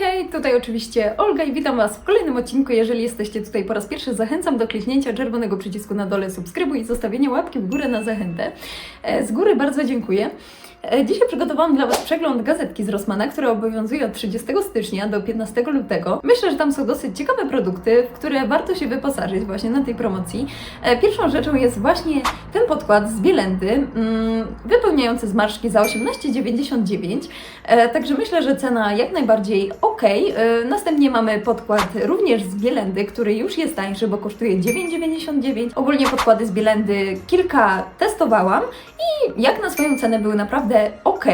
Hej, tutaj oczywiście Olga i witam Was w kolejnym odcinku. Jeżeli jesteście tutaj po raz pierwszy, zachęcam do kliknięcia czerwonego przycisku na dole subskrybuj i zostawienia łapki w górę na zachętę. E, Z góry bardzo dziękuję. E, Dzisiaj przygotowałam dla Was przegląd gazetki z Rossmana, która obowiązuje od 30 stycznia do 15 lutego. Myślę, że tam są dosyć ciekawe produkty, w które warto się wyposażyć właśnie na tej promocji. E, Pierwszą rzeczą jest właśnie ten podkład z Bielendy, mm, wypełniający zmarszczki za 18,99. E, Także myślę, że cena jak najbardziej ok. Następnie mamy podkład również z Bielendy, który już jest tańszy, bo kosztuje 9,99. Ogólnie podkłady z Bielendy kilka testowałam i jak na swoją cenę były naprawdę ok.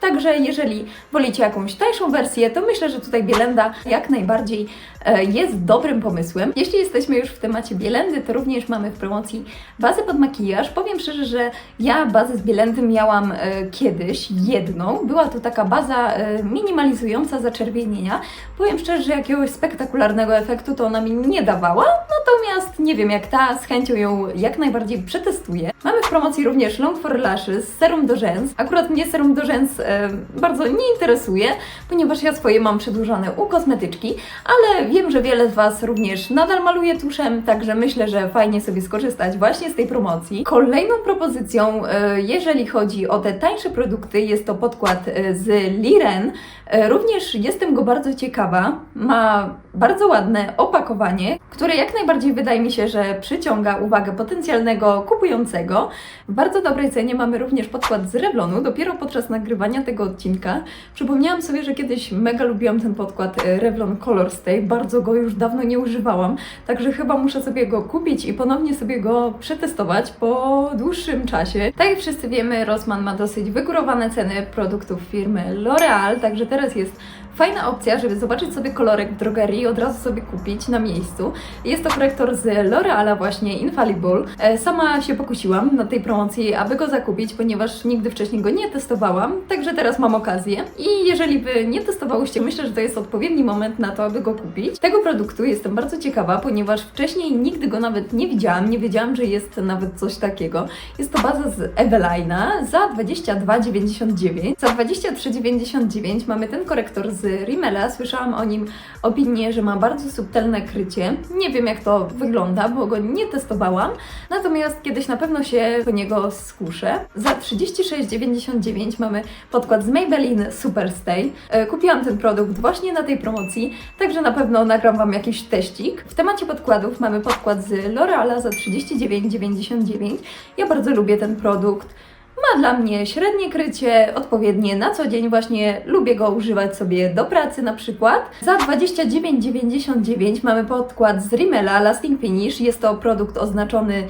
Także jeżeli wolicie jakąś tańszą wersję, to myślę, że tutaj Bielenda jak najbardziej e, jest dobrym pomysłem. Jeśli jesteśmy już w temacie Bielendy, to również mamy w promocji bazę pod makijaż. Powiem szczerze, że ja bazę z Bielendy miałam e, kiedyś, jedną. Była to taka baza e, minimalizująca zaczerwienienia. Powiem szczerze, że jakiegoś spektakularnego efektu to ona mi nie dawała, natomiast nie wiem jak ta, z chęcią ją jak najbardziej przetestuję. Mamy w promocji również Long for Lashes, serum do rzęs. Akurat mnie serum do rzęs e, bardzo nie interesuje, ponieważ ja swoje mam przedłużane u kosmetyczki, ale wiem, że wiele z Was również nadal maluje tuszem, także myślę, że fajnie sobie skorzystać właśnie z tej promocji. Kolejną propozycją, e, jeżeli chodzi o te tańsze produkty, jest to podkład e, z Liren. E, Również jestem go bardzo ciekawa. Ma bardzo ładne opakowanie, które jak najbardziej wydaje mi się, że przyciąga uwagę potencjalnego kupującego. W bardzo dobrej cenie mamy również podkład z Revlonu. Dopiero podczas nagrywania tego odcinka przypomniałam sobie, że kiedyś mega lubiłam ten podkład e, Revlon Color Stay. Bardzo go już dawno nie używałam, także chyba muszę sobie go kupić i ponownie sobie go przetestować po dłuższym czasie. Tak jak wszyscy wiemy, Rossmann ma dosyć wygórowane ceny produktów firmy L'Oreal, także teraz jest fajna opcja, żeby zobaczyć sobie kolorek w drogerii i od razu sobie kupić na miejscu. Jest to korektor z L'Oreala właśnie Infallible. Sama się pokusiłam na tej promocji, aby go zakupić, ponieważ nigdy wcześniej go nie testowałam, także teraz mam okazję. I jeżeli Wy nie testowałyście, myślę, że to jest odpowiedni moment na to, aby go kupić. Tego produktu jestem bardzo ciekawa, ponieważ wcześniej nigdy go nawet nie widziałam, nie wiedziałam, że jest nawet coś takiego. Jest to baza z Evelina za 22,99. Za 23,99 mamy ten korektor z Rimmela. Słyszałam o nim opinię, że ma bardzo subtelne krycie. Nie wiem jak to wygląda, bo go nie testowałam. Natomiast kiedyś na pewno się po niego skuszę. Za 36,99 mamy podkład z Maybelline Superstay. E, Kupiłam ten produkt właśnie na tej promocji, także na pewno nagram Wam jakiś teścik. W temacie podkładów mamy podkład z L'Oreala za 39,99. Ja bardzo lubię ten produkt. Ma dla mnie średnie krycie, odpowiednie na co dzień, właśnie lubię go używać sobie do pracy na przykład. Za 29,99 mamy podkład z Rimmela Lasting Finish. Jest to produkt oznaczony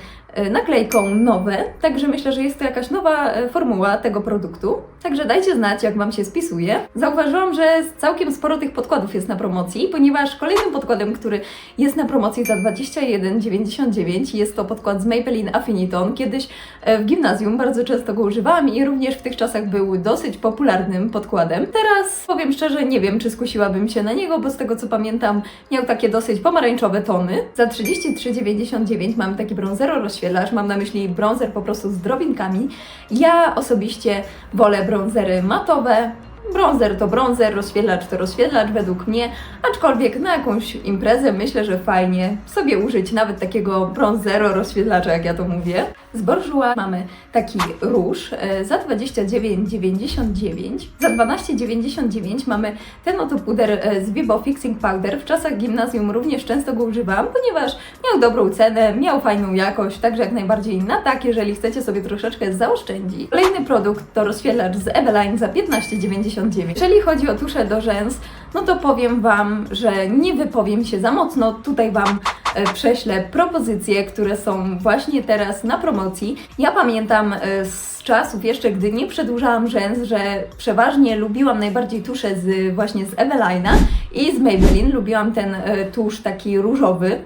naklejką nowe, także myślę, że jest to jakaś nowa e, formuła tego produktu. Także dajcie znać, jak Wam się spisuje. Zauważyłam, że całkiem sporo tych podkładów jest na promocji, ponieważ kolejnym podkładem, który jest na promocji za 21,99 jest to podkład z Maybelline Affiniton. Kiedyś e, w gimnazjum bardzo często go używałam i również w tych czasach był dosyć popularnym podkładem. Teraz powiem szczerze, nie wiem, czy skusiłabym się na niego, bo z tego co pamiętam, miał takie dosyć pomarańczowe tony. Za 33,99 mamy taki bronzero rozświetlacz, mam na myśli bronzer po prostu z drobinkami. Ja osobiście wolę bronzery matowe. Bronzer to bronzer, rozświetlacz to rozświetlacz według mnie, aczkolwiek na jakąś imprezę myślę, że fajnie sobie użyć nawet takiego bronzero rozświetlacza, jak ja to mówię. Z Bourjois mamy taki róż e, za 29,99. Za 12,99 mamy ten oto puder e, z Vibo Fixing Powder. W czasach gimnazjum również często go używałam, ponieważ miał dobrą cenę, miał fajną jakość, także jak najbardziej na tak, jeżeli chcecie sobie troszeczkę zaoszczędzić. Kolejny produkt to rozświetlacz z Eveline za 15,99. Jeżeli chodzi o tuszę do rzęs, no to powiem Wam, że nie wypowiem się za mocno. Tutaj Wam e, prześlę propozycje, które są właśnie teraz na promocji. Ja pamiętam e, z czasów jeszcze, gdy nie przedłużałam rzęs, że przeważnie lubiłam najbardziej tusze z, właśnie z Eveline'a i z Maybelline. Lubiłam ten e, tusz taki różowy.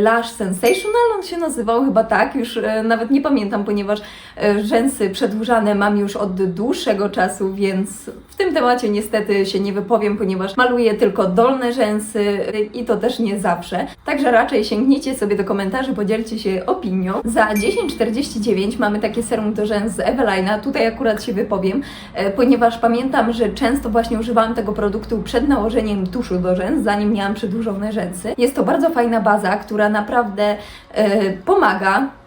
Lash Sensational, on się nazywał chyba tak, już nawet nie pamiętam, ponieważ rzęsy przedłużane mam już od dłuższego czasu, więc tym temacie niestety się nie wypowiem, ponieważ maluję tylko dolne rzęsy i to też nie zawsze. Także raczej sięgnijcie sobie do komentarzy, podzielcie się opinią. Za 10,49 mamy takie serum do rzęs z Evelina. Tutaj akurat się wypowiem, e, ponieważ pamiętam, że często właśnie używałam tego produktu przed nałożeniem tuszu do rzęs, zanim miałam przedłużone rzęsy. Jest to bardzo fajna baza, która naprawdę e, pomaga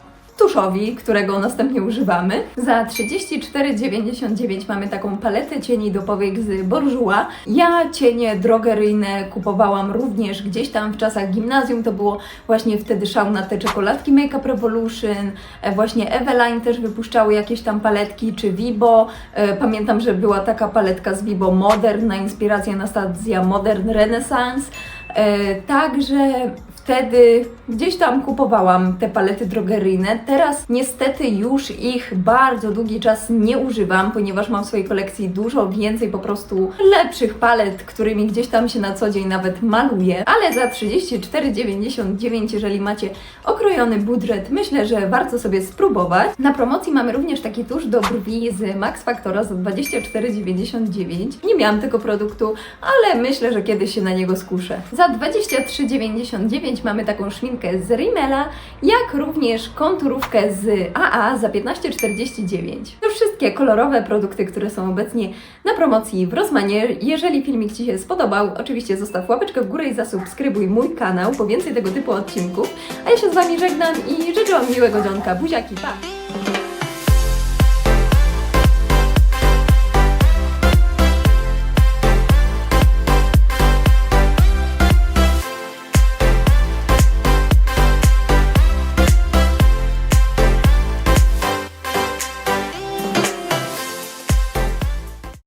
tuszowi, którego następnie używamy. Za 34,99 mamy taką paletę cieni do powiek z Bourjois. Ja cienie drogeryjne kupowałam również gdzieś tam w czasach gimnazjum, to było właśnie wtedy szał na te czekoladki Make Up Revolution, e, właśnie Eveline też wypuszczały jakieś tam paletki, czy Vibo. E, Pamiętam, że była taka paletka z Vibo Modern na inspirację Anastazja Modern Renaissance. E, Także wtedy gdzieś tam kupowałam te palety drogeryjne. Teraz niestety już ich bardzo długi czas nie używam, ponieważ mam w swojej kolekcji dużo więcej po prostu lepszych palet, którymi gdzieś tam się na co dzień nawet maluję. Ale za 34,99, jeżeli macie okrojony budżet, myślę, że warto sobie spróbować. Na promocji mamy również taki tusz do brwi z Max Factora za 24,99. Nie miałam tego produktu, ale myślę, że kiedyś się na niego skuszę. Za 23,99 mamy taką szminkę z Rimmela, jak również konturówkę z AA za 15,49. To wszystkie kolorowe produkty, które są obecnie na promocji w Rosmanie. Jeżeli filmik Ci się spodobał, oczywiście zostaw łapeczkę w górę i zasubskrybuj mój kanał po więcej tego typu odcinków. A ja się z Wami żegnam i życzę Wam miłego dzionka. Buziaki, pa!